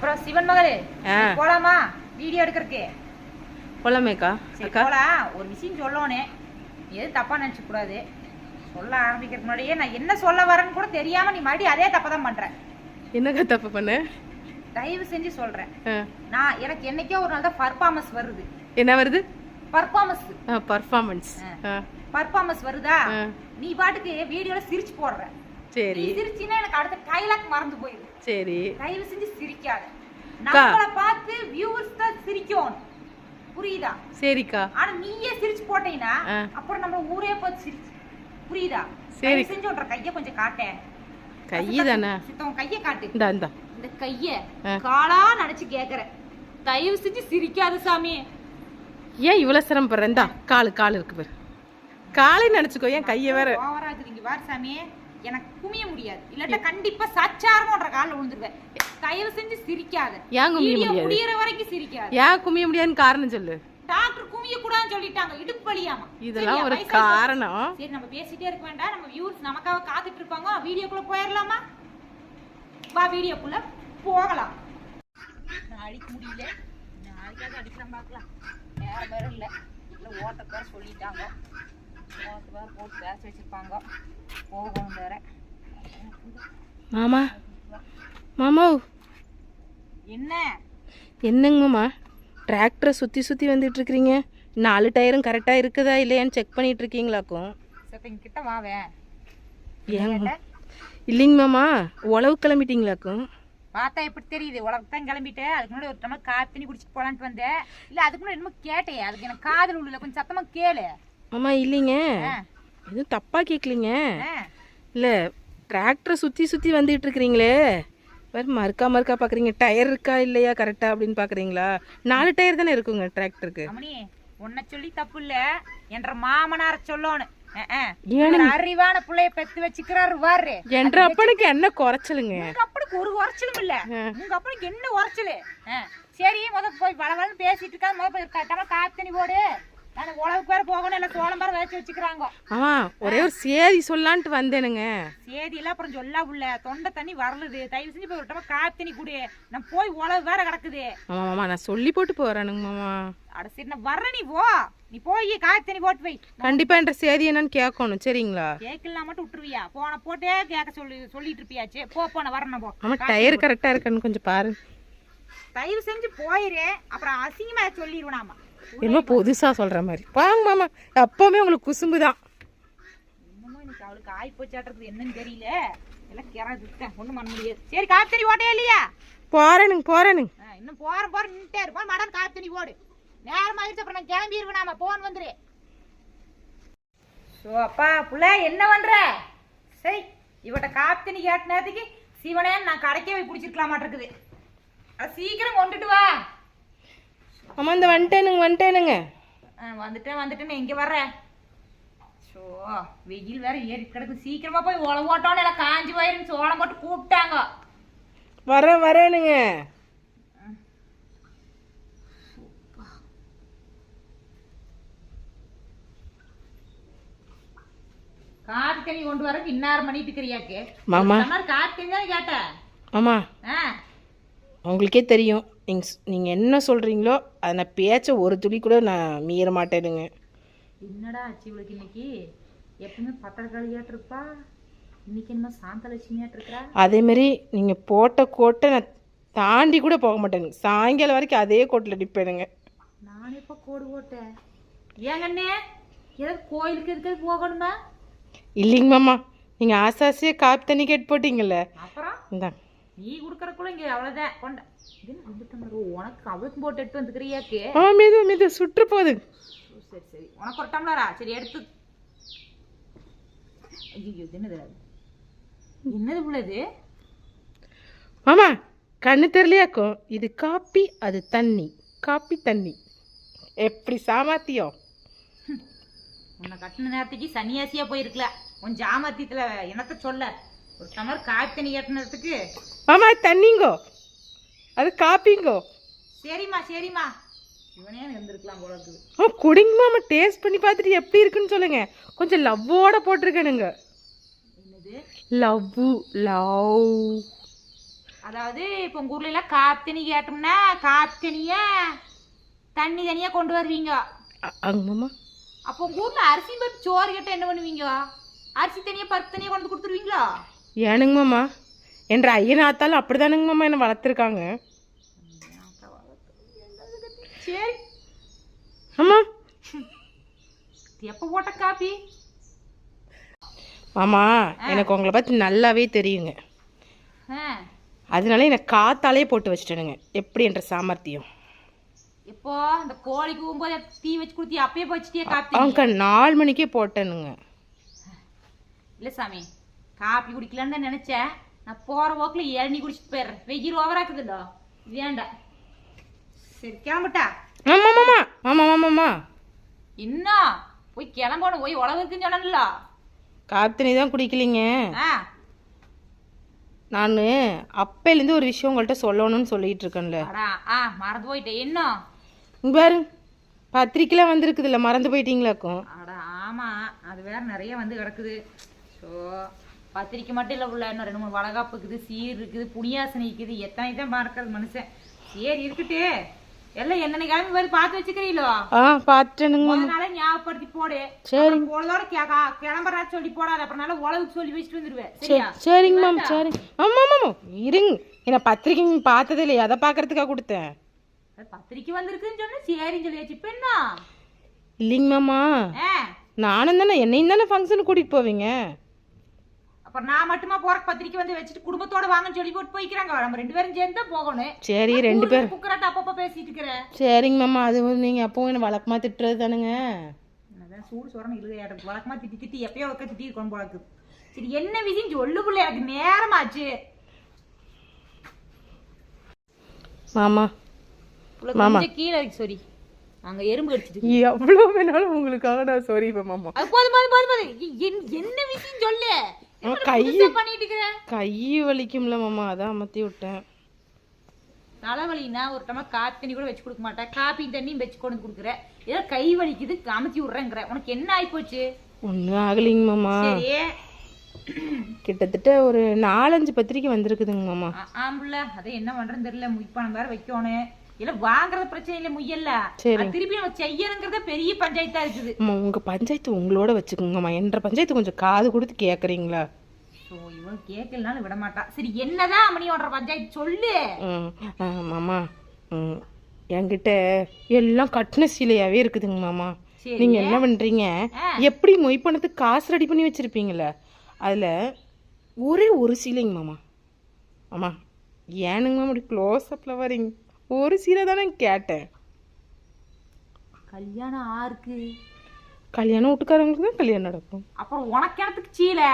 அப்புறம் சிவன் மகளே. போலாமா? வீடியோ எடுக்கிறதுக்கு. போலாமேக்கா போலாம். ஒரு விஷயம் சொல்லணும் எது தப்பா நினைச்ச கூடாது. சொல்ல ஆரம்பிக்கிறதுக்கு முன்னாடியே நான் என்ன சொல்ல வரேன்னு கூட தெரியாம நீ மறுபடியும் அதே தப்பா தான் பண்ற. என்னக்கா தப்பு பண்ண? தயவு செஞ்சு சொல்றேன். நான் எனக்கு என்னைக்கோ ஒரு நாள் தான் பர்ஃபார்மன்ஸ் வருது. என்ன வருது? பர்ஃபார்மன்ஸ் பர்ஃபார்மன்ஸ் பர்ஃபார்மன்ஸ் வருதா. நீ பாட்டுக்கு வீடியோல சிரிச்சு போடுற. சரி. சிரிச்சினா எனக்கு அடுத்த டைலாக் மறந்து போயிடுது சரி. தயவு செஞ்சு சிரிக்காத. நம்மள பார்த்து வியூவர்ஸ் தான் சிரிக்கும் புரியுதா? சரிக்கா. ஆனா நீயே சிரிச்சு போட்டீங்கன்னா ஆ. அப்புறம் நம்ம ஊரே பார்த்து சிரிச்சு. புரியுதா? சரி. செஞ்சு உன்ற கைய கொஞ்சம் காட்டேன் கை தானே? சித்தவன் கைய காட்டு. இந்தா இந்தா. இந்த கைய. காலா நினைச்சு கேக்குறேன் தயவு செஞ்சு சிரிக்காத சாமி. ஏன் இவ்வளோ சிரமப்படுற? இந்தா காலு காலு இருக்கு பாரு. காலை நினச்சிக்கோ ஏன் கையை வேற. ஓவராது நீங்க வார் சாமி. எனக்கு குமிய முடியாது. இல்லாட்டா கண்டிப்பா சச்சாரமோன்ற காலில் விழுந்துருவேன். தயவு செஞ்சு சிரிக்காத. ஏன் குமிய முடியாது? முடியற வரைக்கும் சிரிக்காத. ஏன் குமிய முடியாதுன்னு காரணம் சொல்லு. டாக்டர் குமிய கூடாதுன்னு சொல்லிட்டாங்க. இடுப்பு வலியாமா. இதெல்லாம்? ஒரு. காரணம். சரி நம்ம பேசிட்டே இருக்க வேண்டாம். நம்ம வியூஸ் நமக்காக காத்துட்டு இருப்பாங்க. வீடியோக்குள்ள போயிடலாமா வா வீடியோக்குள்ள போகலாம். நான் அடிக்க முடியல. நாளைக்காவது அடிக்கலாம் பார்க்கலாம். நேரம் வேற இல்லை. இல்லை ஓட்டக்கு வேற சொல்லிட்டாங்க. ஓட்டு வேற போட்டு பேச வச்சிருப்பாங்க போகணும் வேற மாமா. மாமா. என்ன? என்னங்க மாமா டிராக்டரை சுற்றி சுற்றி வந்துட்டு இருக்கிறீங்க நாலு டயரும் கரெக்டாக இருக்குதா இல்லையான்னு செக் பண்ணிட்டு இருக்கீங்களாக்கும் கிட்ட வாவேன் ஏன் இல்லைங்க மாமா. உழவு கிளம்பிட்டீங்களாக்கும். பார்த்தா எப்படி தெரியுது? உலகம் தான் கிளம்பிட்டேன் அதுக்கு முன்னாடி ஒரு டம்ளர் காப்பி தண்ணி குடிச்சிட்டு போலான்ட்டு வந்தேன். இல்லை அதுக்கு முன்னாடி என்னமோ கேட்டேன். அதுக்கு எனக்கு காதல் உள்ள கொஞ்சம் சத்தமா கேளு. மாமா இல்லைங்க. எதுவும் தப்பாக கேட்கலிங்க. இல்லை டிராக்டரை சுற்றி சுற்றி வந்துட்டு இருக்கிறீங்களே வேறு மறுக்கா மறுக்கா பார்க்குறீங்க டயர் இருக்கா இல்லையா கரெக்டாக அப்படின்னு பார்க்குறீங்களா நாலு டயர் தானே இருக்குங்க டிராக்டருக்கு உன்னை சொல்லி தப்பு இல்ல. என்ற மாமனார சொல்லணும். அறிவான புள்ளைய பெத்து வச்சுக்கிறாரு வாரு என்ற அப்பனுக்கு என்ன குறைச்சலுங்க? அப்பனுக்கு ஒரு உரைச்சலும் இல்ல. உங்க அப்பனுக்கு என்ன அஹ். சரி முத போய் வளவளன்னு பேசிட்டு இருக்கா முத போய் கரெக்டாக தண்ணி போடு. உழவுக்கு வேற போகணும் இல்ல சோளம் வேற வச்சு வச்சுக்கிறாங்க. ஆமா ஒரே ஒரு சேதி சொல்லான்ட்டு வந்தேனுங்க. சேதி எல்லாம் அப்புறம் சொல்ல உள்ள தொண்டை தண்ணி வரலுது. தயவு செஞ்சு போய் டப்பா காப்பி தண்ணி குடு. நான் போய் உழவு வேற கிடக்குது. ஆமா மாமா நான் சொல்லி போட்டு போறேனுங்க மாமா. அட சரி நான் வர்றேன் நீ போ. நீ போய் காப்பி தண்ணி போட்டு வை. கண்டிப்பா என்ற சேதி என்னன்னு கேட்கணும் சரிங்களா? கேட்கலாம் மட்டும் விட்டுருவியா? போன போட்டே கேட்க சொல்லி சொல்லிட்டு இருப்பியாச்சு. போ போன வரணும் போ. ஆமா டயர் கரெக்டா இருக்கான்னு கொஞ்சம் பாரு. தயவு செஞ்சு போயிரு. அப்புறம் அசிங்கமா சொல்லிடுவேனாமா என்னமோ புதுசா சொல்ற மாதிரி. வாங்க மாமா அப்பவுமே உங்களுக்கு குசும்பு தான் அவளுக்கு ஆய் போச்சாட்டுறது என்னன்னு தெரியல. எல்லாம் கிறது ஒண்ணும் பண்ண முடியாது. சரி காத்தனி ஓட்டே இல்லையா? போறேனுங்க போறேனுங்க. இன்னும் போற போற நின்ட்டே இருப்போம் மடன் காத்தனி போடு நேரம் ஆயிடுச்சு அப்புறம் நான் கிளம்பிடுவேன் நாம. போன் வந்துரு. ஸோ அப்பா புள்ள என்ன பண்ற? சரி இவட்ட காத்தனி கேட்ட நேரத்துக்கு சிவனே நான் கடைக்கே போய் பிடிச்சிருக்கலாம் மாட்டிருக்குது அட சீக்கிரம் கொண்டுட்டு வா. ஆமா இந்த வந்துட்டேனுங்க வந்துட்டேனுங்க. வந்துட்டேன் வந்துட்டேன். எங்க வர்ற? ஸோ வெயில் வேற ஏறி கிடக்கு. சீக்கிரமா போய் உழவு ஓட்டோன்னு எல்லாம் காஞ்சி போயிருன்னு சோளம் போட்டு கூப்பிட்டாங்க. வரேன் வரேனுங்க. காத்து தண்ணி கொண்டு வரக்கு இன்னாரம் பண்ணிட்டு இருக்கிறியாக்கு மாமா. காத்து தண்ணி தான் கேட்டேன். ஆமா. ஆ. உங்களுக்கே தெரியும். நீங்க ஸ்- நீங்க என்ன சொல்றீங்களோ அதை நான் பேச்ச ஒரு துளி கூட நான் மீற மாட்டேனுங்க. என்னடா ஆச்சு இவளுக்கு இன்னைக்கு? எப்பவுமே பத்திரக்காளியாட்டு இருப்பா. இன்னைக்கு என்ன சாந்தலட்சுமியாட்டு இருக்கிறா அதே மாதிரி நீங்க போட்ட கோட்டை நான் தாண்டி கூட போக மாட்டேனுங்க சாயங்காலம் வரைக்கும் அதே கோட்டில் நிற்பேனுங்க நான் எப்போ கோடு போட்டேன். ஏங்கண்ணே ஏதாவது கோயிலுக்கு இருக்கிறது போகணுமா? இல்லைங்க மாமா நீங்க ஆசாசியாக காப்பி தண்ணி கேட்டு போட்டீங்கல்ல. அப்புறம்? இந்தாங்க. நீ குடுக்கறக்குள்ள இங்க அவ்வளவுதான். கொண்ட. உனக்கு அவளுக்கு போட்டு எடுத்து வந்துக்கிறியாக்கு? ஆ மீது மீது சுற்று போகுது. சரி சரி. உனக்கு ஒரு டம்ளரா? சரி எடுத்து. ஐயோ என்னது? என்னது உள்ளது மாமா கண்ணு தெரியலையாக்கும் இது காப்பி அது தண்ணி. காப்பி தண்ணி. எப்படி சாமாத்தியம் உன்னை கட்டின நேரத்துக்கு சன்னியாசியா போயிருக்கல. உன் ஜாமத்தியத்துல என்னத்த சொல்ல? ஒரு டம்ளர் காப்பி தண்ணி கட்டினதுக்கு? மாமா தண்ணிங்கோ. அது காப்பிங்கோ. சரிம்மா சரிம்மா. இவனே இருந்திருக்கலாம் போல இருக்குது. ஆ குடிங்க மாமா டேஸ்ட் பண்ணி பார்த்துட்டு எப்படி இருக்குன்னு சொல்லுங்க. கொஞ்சம் லவ்வோட போட்டிருக்கேனுங்க. என்னது? Love love. அதாவது இப்போ உங்க ஊர்ல எல்லாம் காப்பி தண்ணி கேட்டோம்னா காப்பி தண்ணிய தண்ணி தனியா கொண்டு வருவீங்க. அப்போ உங்க ஊர்ல அரிசி பருப்பு சோறு கேட்டா என்ன பண்ணுவீங்க? அரிசி தனியா பருப்பு தனியா கொண்டு கொடுத்துருவீங்களா? ஏனுங்க மாமா? என்ற ஐயனாத்தாலும் அப்படிதானுங்க மாமா என்னை வளர்த்துருக்காங்க. சரி. ஆமா எப்போ போட்ட காப்பி மாமா எனக்கு உங்களை பற்றி நல்லாவே தெரியுங்க. அதனால எனக்கு காத்தாலே போட்டு வச்சுட்டேனுங்க. எப்படி என்ற சாமர்த்தியம். இப்போ அந்த கோழி கூம்போது தீ வச்சு கொடுத்தி அப்பயே போச்சுட்டியே காப்பி அவங்க நாலு மணிக்கே போட்டேனுங்க. இல்ல சாமி. காப்பி குடிக்கலான்னு தான் நினைச்சேன். நான் போற போக்குல இளநீ குடிச்சிட்டு போயிடுறேன். வெயில் ஓவரா இருக்குதுல்ல வேண்டாம் சரி கிளம்பட்டா? இன்னும் போய் கிளம்பணும். போய் உழவு இருக்குன்னு காப்பி தண்ணி தான் குடிக்கலைங்க. நான் அப்பையிலேருந்து ஒரு விஷயம் உங்கள்கிட்ட சொல்லணும்னு சொல்லிட்டு இருக்கேன்ல. அடா ஆ மறந்து போயிட்டேன். இங்க பாரு பத்திரிக்கைலாம் வந்திருக்குதுல்ல. மறந்து போயிட்டீங்களாக்கும். அட ஆமா. அது வேற நிறைய வந்து கிடக்குது. ஸோ பத்திரிக்கை மட்டும் இல்லை உள்ள இன்னும் ரெண்டு மூணு வளகாப்பு இருக்குது சீர் இருக்குது புனியாசனை இருக்குது. எத்தனை தான் மறக்கிறது மனுஷன். சரி இருக்கட்டு. எல்லாம் என்னென்ன கிளம்பி வருது பார்த்து வச்சுக்கிறீங்களோ? ஆ முதல் நாளே ஞாபகப்படுத்தி போடு. சரி. அப்புறம் பொழுதோட கே- கிளம்புறா சொல்லி போடாத. அப்புறம் நல்லா உழவுக்கு சொல்லி வச்சுட்டு வந்துடுவேன் சரியா? சரிங்க மேம் சரி. ஆமா மாமா இருங்க. என்ன பத்திரிக்கை நீங்க பார்த்ததே இல்லையா? அதை பார்க்கறதுக்காக கொடுத்தேன். பத்திரிக்கை வந்திருக்குன்னு சொன்னா சரின்னு சொல்லியாச்சு. இப்ப என்ன? இல்லைங்க மாமா. நானும் தானே என்னையும் தானே ஃபங்க்ஷனுக்கு கூட்டிகிட்டு போவீங்க? அப்புறம் நான் மட்டுமா போற பத்திரிக்கை வந்து வச்சுட்டு குடும்பத்தோட வாங்கன்னு சொல்லி போட்டு போய்க்கிறாங்க. நம்ம ரெண்டு பேரும் சேர்ந்து போகணும். சரி ரெண்டு பேர் குக்கராட்ட அப்பப்ப பேசிட்டு இருக்கிறேன் சரிங்க மாமா அது வந்து நீங்கள் அப்பவும் என்ன வழக்கமாக திட்டுறது தானுங்க. அதான் சூடு சொரணம் இழுக எனக்கு வழக்கமா திட்டி திட்டி எப்பயோ ஒருக்க திட்டி இருக்கணும் போல இருக்கு. சரி என்ன விஷயம் சொல்லு புள்ள எனக்கு நேரமாச்சு. மாமா கொஞ்சம் கீழே இருக்கு சாரி அங்க எறும்பு கடிச்சிட்டு எவ்வளோ வேணாலும் உங்களுக்காக நான் சாரி மாமா. அது போதும் போதும் போதும் என்ன விஷயம் சொல்லு. கை கை வலிக்கும்ல மாமா அதான் அமர்த்தி விட்டேன். தலைவலினா ஒரு டம்ளர் காப்பி தண்ணி கூட வச்சு கொடுக்க மாட்டேன். காப்பி தண்ணியும் வச்சு கொண்டு கொடுக்குற. ஏதோ கை வலிக்குது அமுத்தி விடுறேங்கிற. உனக்கு என்ன ஆயிப்போச்சு? ஒன்றும் ஆகலைங்க மாமா. கிட்டத்தட்ட ஒரு நாலஞ்சு பத்திரிக்கை வந்திருக்குதுங்க மாமா. ஆ- ஆம்புள்ள அதை என்ன பண்றதுன்னு தெரியல. முய்ப்பானம் வேற வைக்கணும் இல்ல வாங்குறது பிரச்சனை இல்ல. அது திருப்பி நம்ம செய்யணுங்கிறத பெரிய பஞ்சாயத்தா இருக்குது. உங்கள் பஞ்சாயத்து உங்களோட வச்சுக்கோங்கம்மா. என்ற பஞ்சாயத்து கொஞ்சம் காது கொடுத்து கேட்குறீங்களா ஸோ இவன் கேட்கலனாலும் விட மாட்டா. சரி என்னதான் அம்மனியோட பஞ்சாயத்து சொல்லு. மாமா. என்கிட்ட எல்லாம் கட்டின சீலையாவே இருக்குதுங்க மாமா. நீங்க என்ன பண்றீங்க. எப்படி மொய் பணத்துக்கு காசு ரெடி பண்ணி வச்சிருப்பீங்கல்ல? அதுல ஒரே ஒரு சீலைங்க மாமா. மாமா ஏனுங்க மாமா அப்படி க்ளோஸ் அப்ல வரீங்க? ஒரு சீலை தானே கேட்டேன். கல்யாணம் ஆருக்கு. கல்யாணம் வீட்டுக்காரங்களுக்கு தான் கல்யாணம் நடக்கும். அப்புறம் உனக்கு இடத்துக்கு சீலை?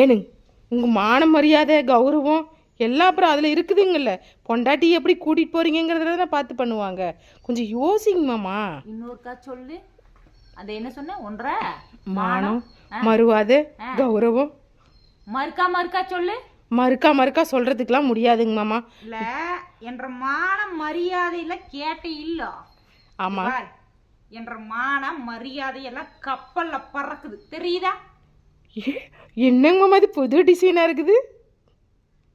ஏனுங்க உங்க மான மரியாதை கௌரவம் எல்லாம் அப்புறம் அதுல இருக்குதுங்கல்ல. பொண்டாட்டி எப்படி கூட்டிட்டு போறீங்கிறதுல தானே பார்த்து பண்ணுவாங்க. கொஞ்சம் யோசிங்க மாமா. இன்னொருக்கா சொல்லு. அந்த என்ன சொன்ன? ஒன்றரை? மானம் மறுவாதை கௌரவம். மறுக்கா மறுக்கா சொல்லு. மறுக்கா மறுக்கா சொல்றதுக்கெல்லாம் முடியாதுங்க மாமா. இல்ல என்ற மான மரியாதையில கேட்ட இல்ல. ஆமா. என்ற மான மரியாதை எல்லாம் கப்பல்ல பறக்குது. தெரியுதா? என்னங்க மாமா இது புது டிசைனா இருக்குது?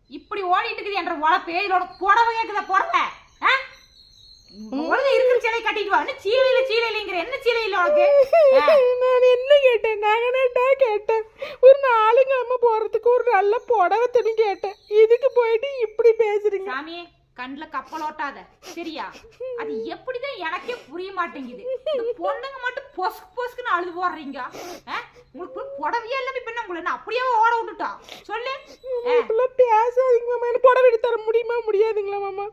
இப்படி ஓடிட்டு இருக்குது என்ற உழ பேயிலோட புடவை கேக்குதா புடவை ஒழுங்கா இருக்கிற சீலை கட்டிட்டு வா. சீலையில சீலையிலங்கிற? என்ன சீலை இல்ல உனக்கு. நான் என்ன கேட்டேன்? நகனட்டா கேட்டேன். ஒரு நாளுங்க அம்மா போறதுக்கு ஒரு நல்ல புடவை துணி கேட்டேன். இதுக்கு போயிட்டு இப்படி பேசுறீங்க. சாமி கண்ணுல கப்பல் ஓட்டாத. சரியா? அது எப்படிதான் எனக்கே புரிய மாட்டேங்குது. பொண்ணுங்க மட்டும் பொசுக்கு பொசுக்குன்னு அழுது போடுறீங்க? உங்களுக்கு புடவையே இல்லாம இப்ப உங்களை அப்படியே ஓட விட்டுட்டா? சொல்லு. பேசாதீங்க மாமா. எனக்கு புடவை எடுத்து தர முடியுமா? முடியாதுங்களா மாமா?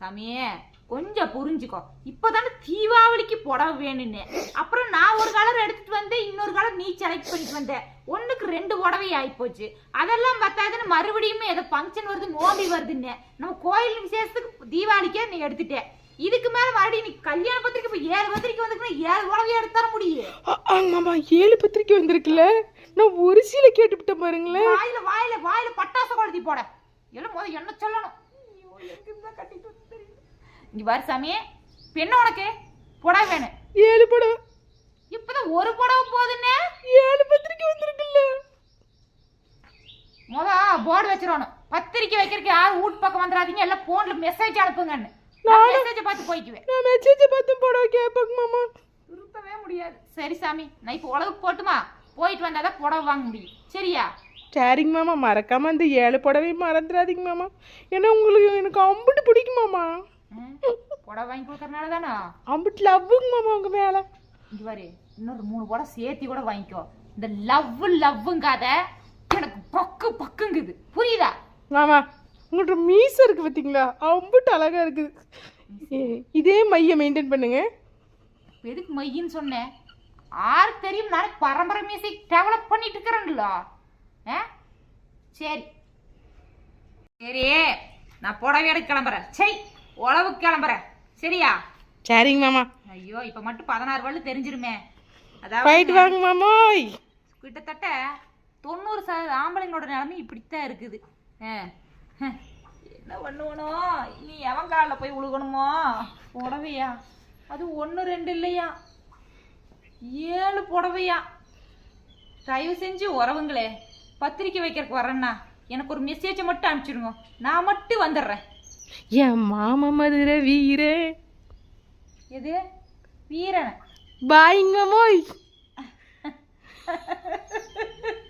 சாமியே கொஞ்சம் புரிஞ்சுக்கோ. இப்பதானே தீபாவளிக்கு புடவை வேணும்னு. அப்புறம் நான் ஒரு கலர் எடுத்துட்டு வந்தேன் இன்னொரு கலர் நீ செலக்ட் பண்ணிட்டு வந்த. ஒண்ணுக்கு ரெண்டு புடவை ஆயிப்போச்சு. அதெல்லாம் பத்தாதுன்னு மறுபடியும் ஏதோ ஃபங்க்ஷன் வருது நோம்பி வருதுன்னு. நம்ம கோயில் விசேஷத்துக்கு தீபாவளிக்கே நீ எடுத்துட்ட. இதுக்கு மேல மறுபடியும் நீ கல்யாண பத்திரிக்கை இப்ப ஏழு பத்திரிக்கை வந்துருக்குன்னா ஏழு புடவையா எடுத்து தர முடியும் ஆ- ஆ, மாமா ஏழு பத்திரிக்கை வந்திருக்குல்ல. நான் ஒரு சீலை கேட்டுவிட்டேன் பாருங்களேன். வாயில வாயில வாயில பட்டாசு கொளுத்தி போட. எல்லாம் முதல்ல என்ன சொல்லணும்? கட்டிட்டு. இங்க பாரு சாமி. என்ன உனக்கு? புடவை வேணும். ஏழு புடவை. இப்பதான் ஒரு புடவை போதுன்னு? ஏழு பத்திரிக்கை வந்திருக்குல்ல. முத போர்டு வச்சிடணும் பத்திரிக்கை வைக்கிறதுக்கு யாரும் வீட்டு பக்கம் வந்துடாதீங்க. எல்லாம் போன்ல மெசேஜ் அனுப்புங்கன்னு. நானும்- மெசேஜ் பார்த்து போய்க்குவேன். நான் மெசேஜ் பார்த்து போட கேட்பேங்க மாமா. திருத்தவே முடியாது. சரி சாமி நான் இப்போ உழவுக்கு போட்டுமா? போயிட்டு வந்தாதான் புடவை வாங்க முடியும். சரியா? சரிங்க மாமா. மறக்காம அந்த ஏழு புடவை மறந்துடாதீங்க மாமா. ஏன்னா உங்களுக்கு எனக்கு அம்புட்டு பிடிக்கும் மாமா. ம், புடவை வாங்கி கொடுக்கறனால தானே? அம்புட்டு லவ்வுங்க மாமா உங்க மேல. இங்க பாரு இன்னொரு மூணு புடவை சேர்த்தி கூட வாங்கிக்கோ. இந்த லவ் லவ்வுங்காத எனக்கு பக்கு பக்குங்குது. புரியுதா? மாமா உங்கள்ட்ட மீசை இருக்கு பார்த்தீங்களா அம்புட்டு அழகா இருக்குது இதே மைய மெயின்டைன் பண்ணுங்க. எதுக்கு மையின்னு சொன்னேன் ஆறு தெரியும் நான் பரம்பரை மியூசிக் டெவலப் பண்ணிட்டு இருக்கிறேன்ல. ஆ? சரி. சரி நான் புடவை எடுக்க கிளம்புறேன். சரி. உழவுக்கு கிளம்புறேன் சரியா? சரிங்க மாமா. ஐயோ இப்ப மட்டும் பதினாறு வள்ளு தெரிஞ்சிருமே. போயிட்டு அதாவது வாங்க மாமோய் கிட்டத்தட்ட தொண்ணூறு சதவீத ஆம்பளைங்களோட நிலைமை இப்படித்தான் இருக்குது. என்ன பண்ணுவனோ? இனி எவன் காலில் போய் உழுகணுமோ? புடவையா? அது ஒன்று ரெண்டு இல்லையா? ஏழு புடவையா? தயவு செஞ்சு உறவுங்களே பத்திரிக்கை வைக்கிறதுக்கு வரேன்னா எனக்கு ஒரு மெசேஜை மட்டும் அனுப்பிச்சிடுங்க நான் மட்டும் வந்துடுறேன். என் மாமா மதுரை வீரே. எது? வீரன்? பாய்ங்க மாமோய்